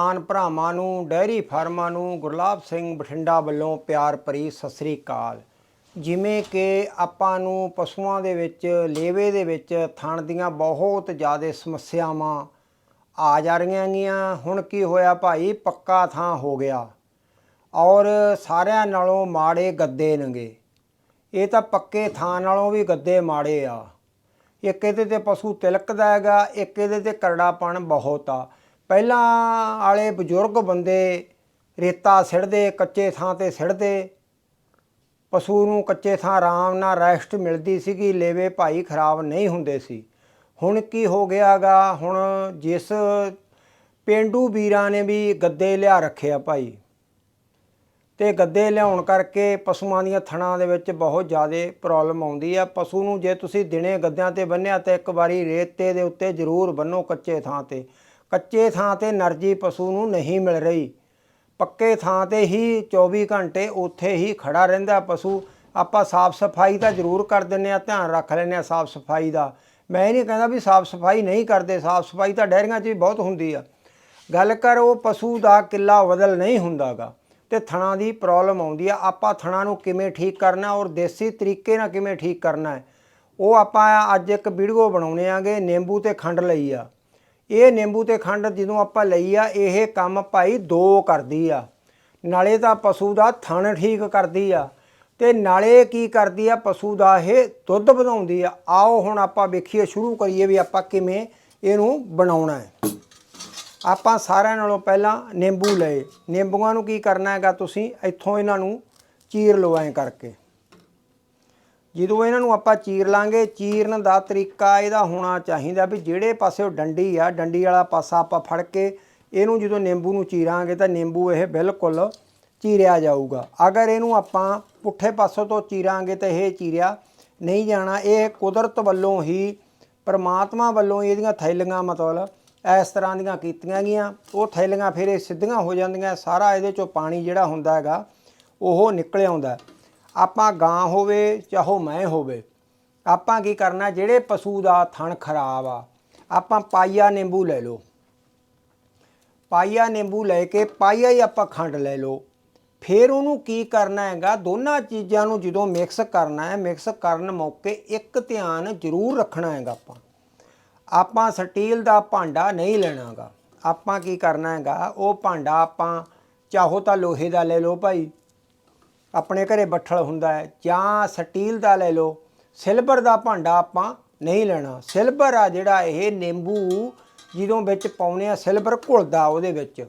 ਕਿਸਾਨ ਭਰਾਵਾਂ ਨੂੰ ਡੈਰੀ ਫਾਰਮਾਂ ਨੂੰ ਗੁਰਲਾਬ ਸਿੰਘ ਬਠਿੰਡਾ ਵੱਲੋਂ ਪਿਆਰ ਭਰੀ ਸਤਿ ਸ੍ਰੀ ਅਕਾਲ। ਜਿਵੇਂ ਕਿ ਆਪਾਂ ਨੂੰ ਪਸ਼ੂਆਂ ਦੇ ਵਿੱਚ, ਲੇਵੇ ਦੇ ਵਿੱਚ ਥਣ ਦੀਆਂ ਬਹੁਤ ਜ਼ਿਆਦਾ ਸਮੱਸਿਆਵਾਂ ਆ ਜਾ ਰਹੀਆਂ ਗੀਆਂ। ਹੁਣ ਕੀ ਹੋਇਆ ਭਾਈ? ਪੱਕਾ ਥਾਂ ਹੋ ਗਿਆ। ਔਰ ਸਾਰਿਆਂ ਨਾਲੋਂ ਮਾੜੇ ਗੱਦੇ ਨੇਗੇ। ਇਹ ਤਾਂ ਪੱਕੇ ਥਾਂ ਨਾਲੋਂ ਵੀ ਗੱਦੇ ਮਾੜੇ ਆ। ਇੱਕ ਇਹਦੇ ਤੇ ਪਸ਼ੂ ਤਿਲਕਦਾ ਹੈਗਾ, ਇੱਕ ਇਹਦੇ ਤੇ ਕਰੜਾਪਣ ਬਹੁਤ ਆ। ਪਹਿਲਾਂ ਵਾਲੇ ਬਜ਼ੁਰਗ ਬੰਦੇ ਰੇਤਾ ਸਿੜਦੇ, ਕੱਚੇ ਥਾਂ ਤੇ ਸਿੜਦੇ। ਪਸ਼ੂ ਨੂੰ ਕੱਚੇ ਥਾਂ ਆਰਾਮ ਨਾਲ ਰੈਸਟ ਮਿਲਦੀ ਸੀਗੀ, ਲੇਵੇ ਭਾਈ ਖਰਾਬ ਨਹੀਂ ਹੁੰਦੇ ਸੀ। ਹੁਣ ਕੀ ਹੋ ਗਿਆਗਾ? ਹੁਣ ਜਿਸ ਪਿੰਡੂ ਵੀਰਾਂ ਨੇ ਵੀ ਗੱਦੇ ਲਿਆ ਰੱਖਿਆ ਭਾਈ। ਤੇ ਗੱਦੇ ਲਿਆਉਣ ਕਰਕੇ ਪਸ਼ੂਆਂ ਦੀਆਂ ਥਣਾਂ ਦੇ ਵਿੱਚ ਬਹੁਤ ਜ਼ਿਆਦਾ ਪ੍ਰੋਬਲਮ ਆਉਂਦੀ ਆ। ਪਸ਼ੂ ਨੂੰ ਜੇ ਤੁਸੀਂ ਦਿਨੇ ਗੱਦਿਆਂ ਤੇ ਬੰਨਿਆ ਤਾਂ ਇੱਕ ਵਾਰੀ ਰੇਤੇ ਦੇ ਉੱਤੇ ਜ਼ਰੂਰ ਬੰਨੋ ਕੱਚੇ ਥਾਂ ਤੇ। ਕੱਚੇ ਥਾਂ ਤੇ એનર્ਜੀ ਪਸ਼ੂ ਨੂੰ ਨਹੀਂ ਮਿਲ ਰਹੀ। ਪੱਕੇ ਥਾਂ ਤੇ ਹੀ 24 ਘੰਟੇ ਉੱਥੇ ਹੀ ਖੜਾ ਰਹਿੰਦਾ ਪਸ਼ੂ। ਆਪਾਂ ਸਾਫ਼ ਸਫ਼ਾਈ ਤਾਂ ਜ਼ਰੂਰ ਕਰ ਦਿੰਨੇ ਆ ਧਿਆਨ ਰੱਖ ਲੈਂਦੇ ਆ ਸਾਫ਼ ਸਫ਼ਾਈ ਦਾ। ਮੈਂ ਇਹ ਨਹੀਂ ਕਹਿੰਦਾ ਵੀ ਸਾਫ਼ ਸਫ਼ਾਈ ਨਹੀਂ ਕਰਦੇ, ਸਾਫ਼ ਸਫ਼ਾਈ ਤਾਂ ਡੈਰੀਆਂ 'ਚ ਵੀ ਬਹੁਤ ਹੁੰਦੀ ਆ। ਗੱਲ ਕਰ ਉਹ ਪਸ਼ੂ ਦਾ ਕਿੱਲਾ ਬਦਲ ਨਹੀਂ ਹੁੰਦਾਗਾ ਤੇ ਥਣਾ ਦੀ ਪ੍ਰੋਬਲਮ ਆਉਂਦੀ ਆ। ਆਪਾਂ ਥਣਾ ਨੂੰ ਕਿਵੇਂ ਠੀਕ ਕਰਨਾ ਔਰ ਦੇਸੀ ਤਰੀਕੇ ਨਾਲ ਕਿਵੇਂ ਠੀਕ ਕਰਨਾ ਉਹ ਆਪਾਂ ਅੱਜ ਇੱਕ ਵੀਡੀਓ ਬਣਾਉਣੇ ਆਗੇ, ਨਿੰਬੂ ਤੇ ਖੰਡ ਲਈ ਆ। ਇਹ ਨਿੰਬੂ ਤੇ ਖੰਡ ਜਦੋਂ ਆਪਾਂ ਲਈ ਆ, ਇਹ ਕੰਮ ਭਾਈ ਦੋ ਕਰਦੀ ਆ। ਨਾਲੇ ਤਾਂ ਪਸ਼ੂ ਦਾ ਥਣ ਠੀਕ ਕਰਦੀ ਆ। ਤੇ ਨਾਲੇ ਕੀ ਕਰਦੀ ਆ, ਪਸ਼ੂ ਦਾ ਇਹ ਦੁੱਧ ਵਧਾਉਂਦੀ ਆ। ਆਓ ਹੁਣ ਆਪਾਂ ਵੇਖੀਏ, ਸ਼ੁਰੂ ਕਰੀਏ ਵੀ ਆਪਾਂ ਕਿਵੇਂ ਇਹਨੂੰ ਬਣਾਉਣਾ ਹੈ। ਆਪਾਂ ਸਾਰਿਆਂ ਨਾਲੋਂ ਪਹਿਲਾਂ ਨਿੰਬੂ ਲਏ। ਨਿੰਬੂਆਂ ਨੂੰ ਕੀ ਕਰਨਾ ਹੈਗਾ ਤੁਸੀਂ? ਇੱਥੋਂ ਇਹਨਾਂ ਨੂੰ ਚੀਰ ਲਓ ਐਂ ਕਰਕੇ। ਜਦੋਂ ਇਹਨਾਂ ਨੂੰ ਆਪਾਂ ਚੀਰ ਲਾਂਗੇ, ਚੀਰਨ ਦਾ ਤਰੀਕਾ ਇਹਦਾ ਹੋਣਾ ਚਾਹੀਦਾ ਵੀ ਜਿਹੜੇ ਪਾਸੇ ਉਹ ਡੰਡੀ ਆ, ਡੰਡੀ ਵਾਲਾ ਪਾਸਾ ਆਪਾਂ ਫੜ ਕੇ ਇਹਨੂੰ ਜਦੋਂ ਨਿੰਬੂ ਨੂੰ ਚੀਰਾਂਗੇ ਤਾਂ ਨਿੰਬੂ ਇਹ ਬਿਲਕੁਲ ਚੀਰਿਆ ਜਾਊਗਾ। ਅਗਰ ਇਹਨੂੰ ਆਪਾਂ ਪੁੱਠੇ ਪਾਸੋਂ ਤੋਂ ਚੀਰਾਂਗੇ ਤਾਂ ਇਹ ਚੀਰਿਆ ਨਹੀਂ ਜਾਣਾ। ਇਹ ਕੁਦਰਤ ਵੱਲੋਂ ਹੀ, ਪਰਮਾਤਮਾ ਵੱਲੋਂ ਇਹਦੀਆਂ ਥੈਲੀਆਂ ਮਤਲਬ ਇਸ ਤਰ੍ਹਾਂ ਦੀਆਂ ਕੀਤੀਆਂ ਗਈਆਂ। ਉਹ ਥੈਲੀਆਂ ਫਿਰ ਇਹ ਸਿੱਧੀਆਂ ਹੋ ਜਾਂਦੀਆਂ, ਸਾਰਾ ਇਹਦੇ ਚੋਂ ਪਾਣੀ ਜਿਹੜਾ ਹੁੰਦਾ ਹੈਗਾ, ਉਹ ਨਿਕਲ ਆਉਂਦਾ। ਆਪਾਂ ਗਾਂ ਹੋਵੇ ਚਾਹੋ ਮੈਂ ਹੋਵੇ, ਆਪਾਂ ਕੀ ਕਰਨਾ, ਜਿਹੜੇ ਪਸ਼ੂ ਦਾ ਥਣ ਖਰਾਬ ਆ, ਆਪਾਂ ਪਾਈਆ ਨਿੰਬੂ ਲੈ ਲਓ। ਪਾਈਆ ਨਿੰਬੂ ਲੈ ਕੇ ਪਾਈਆ ਹੀ ਆਪਾਂ ਖੰਡ ਲੈ ਲਓ। ਫਿਰ ਉਹਨੂੰ ਕੀ ਕਰਨਾ ਹੈਗਾ, ਦੋਨਾਂ ਚੀਜ਼ਾਂ ਨੂੰ ਜਦੋਂ ਮਿਕਸ ਕਰਨਾ ਹੈ ਮਿਕਸ ਕਰਨ ਮੌਕੇ ਇੱਕ ਧਿਆਨ ਜ਼ਰੂਰ ਰੱਖਣਾ ਹੈਗਾ ਆਪਾਂ। ਆਪਾਂ ਸਟੀਲ ਦਾ ਭਾਂਡਾ ਨਹੀਂ ਲੈਣਾਗਾ ਆਪਾਂ ਕੀ ਕਰਨਾ ਹੈਗਾ, ਉਹ ਭਾਂਡਾ ਆਪਾਂ, ਚਾਹੋ ਤਾਂ ਲੋਹੇ ਦਾ ਲੈ ਲਓ ਭਾਈ ਆਪਣੇ ਘਰੇ ਬੱਠਲ ਹੁੰਦਾ ਹੈ, ਜਾਂ ਸਟੀਲ ਦਾ ਲੈ ਲਓ, ਸਿਲਵਰ ਦਾ ਭਾਂਡਾ ਆਪਾਂ ਨਹੀਂ ਲੈਣਾ। ਸਿਲਵਰ ਆ ਜਿਹੜਾ ਇਹ ਨਿੰਬੂ ਜਦੋਂ ਵਿੱਚ ਪਾਉਨੇ ਆ ਸਿਲਵਰ ਘੁਲਦਾ ਉਹਦੇ ਵਿੱਚ।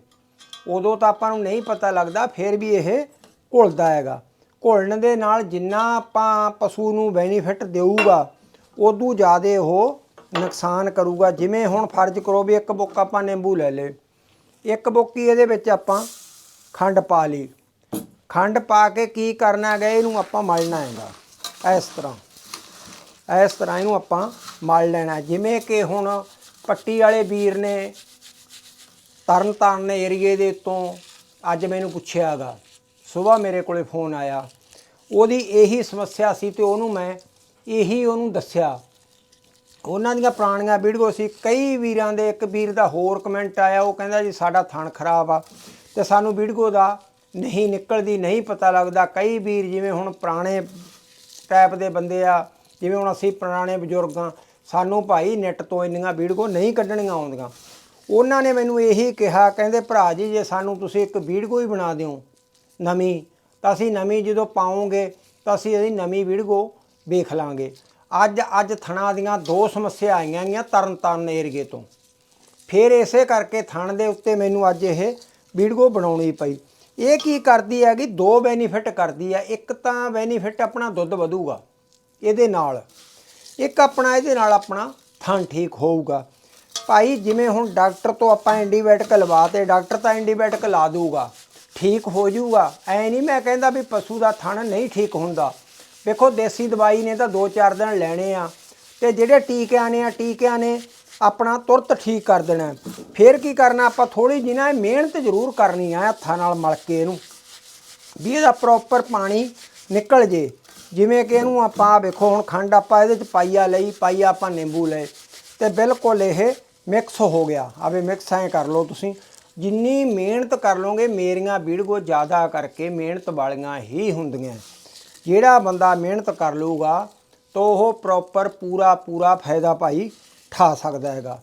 ਉਦੋਂ ਤਾਂ ਆਪਾਂ ਨੂੰ ਨਹੀਂ ਪਤਾ ਲੱਗਦਾ, ਫਿਰ ਵੀ ਇਹ ਘੁਲਦਾ ਹੈਗਾ। ਘੁਲਣ ਦੇ ਨਾਲ ਜਿੰਨਾ ਆਪਾਂ ਪਸ਼ੂ ਨੂੰ ਬੈਨੀਫਿਟ ਦੇਊਗਾ, ਉਦੋਂ ਜ਼ਿਆਦਾ ਉਹ ਨੁਕਸਾਨ ਕਰੂਗਾ। ਜਿਵੇਂ ਹੁਣ ਫਰਜ਼ ਕਰੋ ਵੀ ਇੱਕ ਬੁੱਕ ਆਪਾਂ ਨਿੰਬੂ ਲੈ ਲੇ ਇੱਕ ਬੁੱਕੀ ਇਹਦੇ ਵਿੱਚ ਆਪਾਂ ਖੰਡ ਪਾ ਲਈ। ਖੰਡ ਪਾ ਕੇ ਕੀ ਕਰਨਾ ਹੈਗਾ, ਇਹਨੂੰ ਆਪਾਂ ਮਲਣਾ ਹੈਗਾ। ਇਸ ਤਰ੍ਹਾਂ। ਇਸ ਤਰ੍ਹਾਂ ਇਹਨੂੰ ਆਪਾਂ ਮਲ ਲੈਣਾ। ਜਿਵੇਂ ਕਿ ਹੁਣ ਪੱਟੀ ਵਾਲੇ ਵੀਰ ਨੇ ਤਰਨ ਤਾਰਨ ਏਰੀਏ ਦੇ ਉੱਤੋਂ ਅੱਜ ਮੈਨੂੰ ਪੁੱਛਿਆ ਹੈਗਾ ਸਵੇਰ ਮੇਰੇ ਕੋਲੇ ਫੋਨ ਆਇਆ। ਉਹਦੀ ਇਹੀ ਸਮੱਸਿਆ ਸੀ ਤੇ ਉਹਨੂੰ ਮੈਂ ਇਹੀ ਉਹਨੂੰ ਦੱਸਿਆ। ਉਹਨਾਂ ਦੀਆਂ ਪੁਰਾਣੀਆਂ ਵੀਡੀਓ ਸੀ। ਕਈ ਵੀਰਾਂ ਦੇ ਇੱਕ ਵੀਰ ਦਾ ਹੋਰ ਕਮੈਂਟ ਆਇਆ, ਉਹ ਕਹਿੰਦਾ ਜੀ ਸਾਡਾ ਥਣ ਖਰਾਬ ਆ ਤੇ ਸਾਨੂੰ ਵੀਡੀਓ ਦਾ ਨਹੀਂ ਨਿਕਲਦੀ, ਨਹੀਂ ਪਤਾ ਲੱਗਦਾ। ਕਈ ਵੀਰ ਜਿਵੇਂ ਹੁਣ ਪੁਰਾਣੇ ਟਾਈਪ ਦੇ ਬੰਦੇ ਆ, ਜਿਵੇਂ ਹੁਣ ਅਸੀਂ ਪੁਰਾਣੇ ਬਜ਼ੁਰਗਾਂ ਸਾਨੂੰ ਭਾਈ ਨੈਟ ਤੋਂ ਇੰਨੀਆਂ ਵੀਡੀਓ ਨਹੀਂ ਕੱਢਣੀਆਂ ਆਉਂਦੀਆਂ। ਉਹਨਾਂ ਨੇ ਮੈਨੂੰ ਇਹੀ ਕਿਹਾ, ਕਹਿੰਦੇ, ਭਰਾ ਜੀ, ਜੇ ਸਾਨੂੰ ਤੁਸੀਂ ਇੱਕ ਵੀਡੀਓ ਹੀ ਬਣਾ ਦਿਓ ਨਵੀਂ, ਤਾਂ ਅਸੀਂ ਨਵੀਂ ਜਦੋਂ ਪਾਉਂਗੇ, ਤਾਂ ਅਸੀਂ ਇਹਦੀ ਨਵੀਂ ਵੀਡੀਓ ਵੇਖ ਲਾਂਗੇ। ਅੱਜ ਅੱਜ ਥਣਾ ਦੀਆਂ ਦੋ ਸਮੱਸਿਆ ਆਈਆਂ ਗੀਆਂ ਤਰਨ ਤਾਰਨ ਏਰੀਏ ਤੋਂ। ਫਿਰ ਇਸੇ ਕਰਕੇ ਥਣ ਦੇ ਉੱਤੇ ਮੈਨੂੰ ਅੱਜ ਇਹ ਵੀਡੀਓ ਬਣਾਉਣੀ ਪਈ। ਇਹ ਕੀ ਕਰਦੀ ਹੈਗੀ? ਦੋ ਬੈਨੀਫਿਟ ਕਰਦੀ ਹੈ ਇੱਕ ਤਾਂ ਬੈਨੀਫਿਟ ਆਪਣਾ ਦੁੱਧ ਵਧੂਗਾ ਇਹਦੇ ਨਾਲ। ਇੱਕ ਆਪਣਾ ਇਹਦੇ ਨਾਲ ਆਪਣਾ ਥਣ ਠੀਕ ਹੋਊਗਾ। ਭਾਈ, ਜਿਵੇਂ ਹੁਣ ਡਾਕਟਰ ਤੋਂ ਆਪਾਂ ਐਂਟੀਬਾਇਓਟਿਕ ਲਵਾ ਤੇ ਡਾਕਟਰ ਤਾਂ ਐਂਟੀਬਾਇਓਟਿਕ ਲਾ ਦੂਗਾ ਠੀਕ ਹੋ ਜਾਊਗਾ। ਐ ਨਹੀਂ ਮੈਂ ਕਹਿੰਦਾ ਵੀ ਪਸ਼ੂ ਦਾ ਥਣ ਨਹੀਂ ਠੀਕ ਹੁੰਦਾ। ਵੇਖੋ, ਦੇਸੀ ਦਵਾਈ ਨੇ ਤਾਂ 2-4 ਦਿਨ ਲੈਣੇ ਆ। ਤੇ ਜਿਹੜੇ ਟੀਕਿਆਂ ਨੇ ਆ, ਟੀਕਿਆਂ ਨੇ ਆਪਣਾ ਤੁਰਤ ਠੀਕ ਕਰ ਦੇਣਾ ਫਿਰ ਕੀ ਕਰਨਾ, ਆਪਾਂ ਥੋੜੀ ਜਿਹੀ ਨਾ ਮਿਹਨਤ ਜ਼ਰੂਰ ਕਰਨੀ ਆ ਹੱਥਾਂ ਨਾਲ ਮਲ ਕੇ ਇਹਨੂੰ। ਵੀ ਇਹਦਾ ਪ੍ਰੋਪਰ ਪਾਣੀ ਨਿਕਲ ਜੇ। ਜਿਵੇਂ ਕਿ ਇਹਨੂੰ ਆਪਾਂ ਵੇਖੋ, ਹੁਣ ਖੰਡ ਆਪਾਂ ਇਹਦੇ ਚ ਪਾਈਆ, ਲਈ, ਪਾਈਆ ਆਪਾਂ ਨਿੰਬੂ ਲਏ। ਤੇ ਬਿਲਕੁਲ ਇਹ ਮਿਕਸ ਹੋ ਗਿਆ। ਆਵੇ ਮਿਕਸ ਐ ਕਰ ਲਓ ਤੁਸੀਂ। ਜਿੰਨੀ ਮਿਹਨਤ ਕਰ ਲਓਗੇ, ਮੇਰੀਆਂ ਵੀਡੀਓ ਜ਼ਿਆਦਾ ਕਰਕੇ ਮਿਹਨਤ ਵਾਲੀਆਂ ਹੀ ਹੁੰਦੀਆਂ। ਜਿਹੜਾ ਬੰਦਾ ਮਿਹਨਤ ਕਰ ਲੂਗਾ ਤਾਂ ਉਹ ਪ੍ਰੋਪਰ ਪੂਰਾ ਪੂਰਾ ਫਾਇਦਾ ਭਾਈ। ਠਾ ਸਕਦਾ ਹੈਗਾ।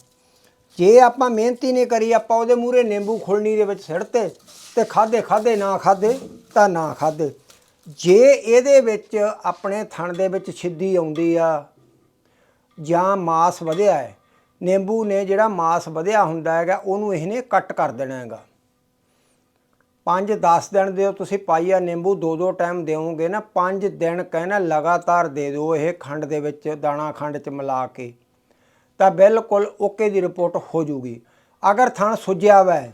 ਜੇ ਆਪਾਂ ਮਿਹਨਤੀ ਨਹੀਂ ਕਰੀ, ਆਪਾਂ ਉਹਦੇ ਮੂਹਰੇ ਨਿੰਬੂ ਖੁਲਣੀ ਦੇ ਵਿੱਚ ਸਿੜਤੇ ਤੇ ਖਾਦੇ ਖਾਦੇ ਨਾ ਖਾਦੇ ਤਾਂ ਨਾ ਖਾਦੇ ਜੇ ਇਹਦੇ ਵਿੱਚ ਆਪਣੇ ਥਣ ਦੇ ਵਿੱਚ ਛਿੱਦੀ ਆਉਂਦੀ ਆ ਜਾਂ ਮਾਸ ਵਧਿਆ ਹੈ, ਨਿੰਬੂ ਨੇ ਜਿਹੜਾ ਮਾਸ ਵਧਿਆ ਹੁੰਦਾ ਹੈਗਾ, ਉਹਨੂੰ ਇਹਨੇ ਕੱਟ ਕਰ ਦੇਣਾ ਹੈਗਾ। 5-10 ਦਿਨ ਦਿਓ, ਤੁਸੀਂ ਪਾਈਆ ਨਿੰਬੂ ਦੋ ਦੋ ਟਾਈਮ ਦਿਓਗੇ ਨਾ 5 ਦਿਨ ਕਹਿਣਾ ਲਗਾਤਾਰ ਦੇ ਦਿਓ ਇਹ ਖੰਡ ਦੇ ਵਿੱਚ, ਦਾਣਾ ਖੰਡ ਚ ਮਿਲਾ ਕੇ। ਤਾਂ ਬਿਲਕੁਲ ਓਕੇ ਦੀ ਰਿਪੋਰਟ ਹੋ ਜੂਗੀ। ਅਗਰ ਥਣ ਸੁੱਜਿਆ ਵੈ,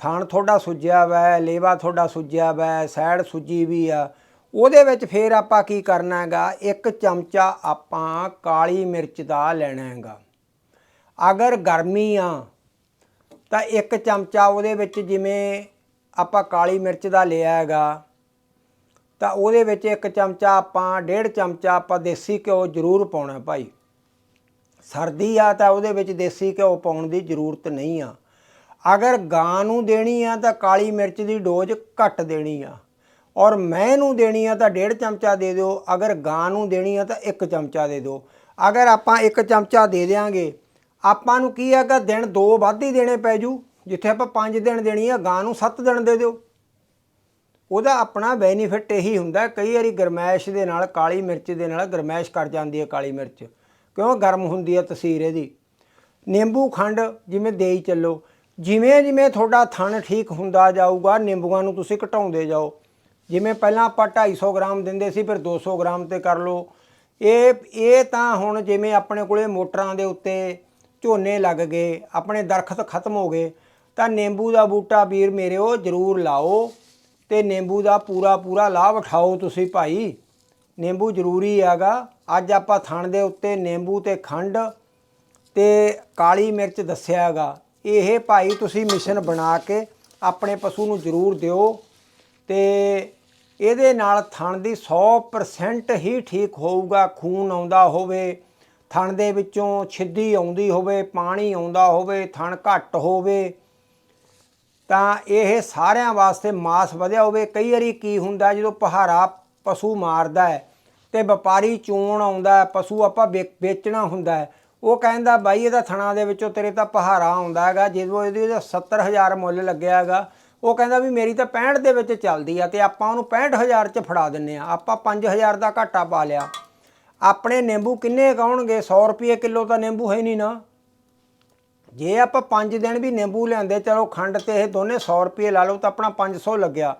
ਥਣ ਤੁਹਾਡਾ ਸੁੱਜਿਆ ਵੈ, ਲੇਵਾ ਤੁਹਾਡਾ ਸੁੱਜਿਆ ਵੈ ਸਾਈਡ ਸੁੱਜੀ ਵੀ ਆ, ਉਹਦੇ ਵਿੱਚ ਫੇਰ ਆਪਾਂ ਕੀ ਕਰਨਾ ਹੈਗਾ? ਇੱਕ ਚਮਚਾ ਆਪਾਂ ਕਾਲੀ ਮਿਰਚ ਦਾ ਲੈਣਾ ਹੈਗਾ। ਅਗਰ ਗਰਮੀ ਆ, ਤਾਂ ਇੱਕ ਚਮਚਾ ਉਹਦੇ ਵਿੱਚ ਜਿਵੇਂ ਆਪਾਂ ਕਾਲੀ ਮਿਰਚ ਦਾ ਲਿਆ ਹੈਗਾ, ਤਾਂ ਉਹਦੇ ਵਿੱਚ ਇੱਕ ਚਮਚਾ ਆਪਾਂ, ਡੇਢ ਚਮਚਾ ਆਪਾਂ ਦੇਸੀ ਘਿਓ ਜ਼ਰੂਰ ਪਾਉਣਾ ਭਾਈ। ਸਰਦੀ ਆ ਤਾਂ ਉਹਦੇ ਵਿੱਚ ਦੇਸੀ ਘਿਓ ਪਾਉਣ ਦੀ ਜ਼ਰੂਰਤ ਨਹੀਂ ਆ। ਅਗਰ ਗਾਂ ਨੂੰ ਦੇਣੀ ਆ ਤਾਂ ਕਾਲੀ ਮਿਰਚ ਦੀ ਡੋਜ਼ ਘੱਟ ਦੇਣੀ ਆ। ਔਰ ਮੈਂ ਨੂੰ ਦੇਣੀ ਆ ਤਾਂ ਡੇਢ ਚਮਚਾ ਦੇ ਦਿਓ। ਅਗਰ ਗਾਂ ਨੂੰ ਦੇਣੀ ਆ ਤਾਂ ਇੱਕ ਚਮਚਾ ਦੇ ਦਿਓ। ਅਗਰ ਆਪਾਂ ਇੱਕ ਚਮਚਾ ਦੇ ਦਿਆਂਗੇ, ਆਪਾਂ ਨੂੰ ਕੀ ਹੈਗਾ ਦਿਨ ਦੋ ਵੱਧ ਹੀ ਦੇਣੇ ਪੈ ਜੂ। ਜਿੱਥੇ ਆਪਾਂ 5 ਦਿਨ ਦੇਣੀ ਆ, ਗਾਂ ਨੂੰ 7 ਦਿਨ ਦੇ ਦਿਓ। ਉਹਦਾ ਆਪਣਾ ਬੈਨੀਫਿਟ ਇਹੀ ਹੁੰਦਾ, ਕਈ ਵਾਰੀ ਗਰਮੈਸ਼ ਦੇ ਨਾਲ ਕਾਲੀ ਮਿਰਚ ਦੇ ਨਾਲ ਗਰਮੈਸ਼ ਕਰ ਜਾਂਦੀ ਹੈ ਕਾਲੀ ਮਿਰਚ। ਕਿਉਂ ਗਰਮ ਹੁੰਦੀ ਹੈ ਤਸੀਰ ਇਹਦੀ? ਨਿੰਬੂ ਖੰਡ ਜਿਵੇਂ ਦੇਈ ਚੱਲੋ, ਜਿਵੇਂ ਜਿਵੇਂ ਤੁਹਾਡਾ ਥਣ ਠੀਕ ਹੁੰਦਾ ਜਾਊਗਾ, ਨਿੰਬੂਆਂ ਨੂੰ ਤੁਸੀਂ ਘਟਾਉਂਦੇ ਜਾਓ। ਜਿਵੇਂ ਪਹਿਲਾਂ ਆਪਾਂ 250 ਗ੍ਰਾਮ ਦਿੰਦੇ ਸੀ, ਫਿਰ 200 ਗ੍ਰਾਮ ਤੇ ਕਰ ਲਓ। ਇਹ ਇਹ ਤਾਂ ਹੁਣ ਜਿਵੇਂ ਆਪਣੇ ਕੋਲੇ ਮੋਟਰਾਂ ਦੇ ਉੱਤੇ ਝੋਨੇ ਲੱਗ ਗਏ, ਆਪਣੇ ਦਰਖਤ ਖਤਮ ਹੋ ਗਏ, ਤਾਂ ਨਿੰਬੂ ਦਾ ਬੂਟਾ ਵੀਰ ਮੇਰੇ ਉਹ ਜ਼ਰੂਰ ਲਾਓ ਤੇ ਨਿੰਬੂ ਦਾ ਪੂਰਾ ਪੂਰਾ ਲਾਭ ਉਠਾਓ ਤੁਸੀਂ ਭਾਈ। ਨਿੰਬੂ ਜ਼ਰੂਰੀ ਹੈਗਾ ਅੱਜ ਆਪਾਂ ਥਣ ਦੇ ਉੱਤੇ ਨਿੰਬੂ ਤੇ ਖੰਡ ਤੇ ਕਾਲੀ ਮਿਰਚ ਦੱਸਿਆ ਹੈਗਾ ਇਹ ਭਾਈ ਤੁਸੀਂ ਮਿਸ਼ਨ ਬਣਾ ਕੇ ਆਪਣੇ ਪਸ਼ੂ ਨੂੰ ਜ਼ਰੂਰ ਦਿਓ ਤੇ ਇਹਦੇ ਨਾਲ ਥਣ ਦੀ 100% ਹੀ ਠੀਕ ਹੋਊਗਾ, ਖੂਨ ਆਉਂਦਾ ਹੋਵੇ, ਥਣ ਦੇ ਵਿੱਚੋਂ ਛਿੱਦੀ ਆਉਂਦੀ ਹੋਵੇ, ਪਾਣੀ ਆਉਂਦਾ ਹੋਵੇ, ਥਣ ਘੱਟ ਹੋਵੇ, ਤਾਂ ਇਹ ਸਾਰਿਆਂ ਵਾਸਤੇ ਮਾਸ ਵਧਿਆ ਹੋਵੇ। ਕਈ ਵਾਰੀ ਕੀ ਹੁੰਦਾ, ਜਦੋਂ ਪਹਾੜਾ ਪਸ਼ੂ ਮਾਰਦਾ ਹੈ ਤੇ ਵਪਾਰੀ ਚੋਣ ਆਉਂਦਾ ਪਸ਼ੂ ਆਪਾਂ ਵੇਚ- ਵੇਚਣਾ ਹੁੰਦਾ ਉਹ ਕਹਿੰਦਾ, ਬਾਈ, ਇਹਦਾ ਥਣਾ ਦੇ ਵਿੱਚੋਂ ਤੇਰੇ ਤਾਂ ਪਹਾਰਾ ਆਉਂਦਾ ਹੈਗਾ, ਜਦੋਂ ਇਹਦੇ ਇਹਦਾ 70000 ਮੁੱਲ ਲੱਗਿਆ ਹੈਗਾ, ਉਹ ਕਹਿੰਦਾ ਵੀ ਮੇਰੀ ਤਾਂ 65 ਦੇ ਵਿੱਚ ਚੱਲਦੀ ਆ ਤੇ ਆਪਾਂ ਉਹਨੂੰ 65000 ਚ ਫੜਾ ਦਿੰਨੇ ਆ। ਆਪਾਂ 5000 ਦਾ ਘਾਟਾ ਪਾ ਲਿਆ। ਆਪਣੇ ਨਿੰਬੂ ਕਿੰਨੇ ਕਾਉਣਗੇ 100 ਰੁਪਏ ਕਿਲੋ ਤਾਂ ਨਿੰਬੂ ਹੈ ਨਹੀਂ ਨਾ। ਜੇ ਆਪਾਂ 5 ਦਿਨ ਵੀ ਨਿੰਬੂ ਲਿਆਂਦੇ, ਚਲੋ ਖੰਡ ਤੇ ਇਹ ਦੋਨੇ 100 ਰੁਪਏ ਲਾ ਲਓ, ਤਾਂ ਆਪਣਾ 500 ਲੱਗਿਆ।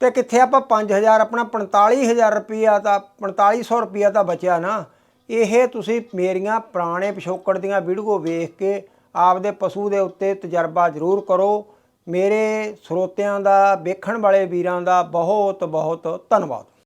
ਤੇ ਕਿੱਥੇ ਆਪਾਂ 5000 ਆਪਣਾ 45000 ਰੁਪਿਆ ਤਾਂ 4500 ਰੁਪਿਆ ਤਾਂ ਬਚਿਆ ਨਾ। ਇਹ ਤੁਸੀਂ ਮੇਰੀਆਂ ਪੁਰਾਣੇ ਪਿਛੋਕੜ ਦੀਆਂ ਵੀਡੀਓ ਵੇਖ ਕੇ ਆਪਦੇ ਪਸ਼ੂ ਦੇ ਉੱਤੇ ਤਜਰਬਾ ਜ਼ਰੂਰ ਕਰੋ। ਮੇਰੇ ਸਰੋਤਿਆਂ ਦਾ, ਵੇਖਣ ਵਾਲੇ ਵੀਰਾਂ ਦਾ ਬਹੁਤ ਬਹੁਤ ਧੰਨਵਾਦ।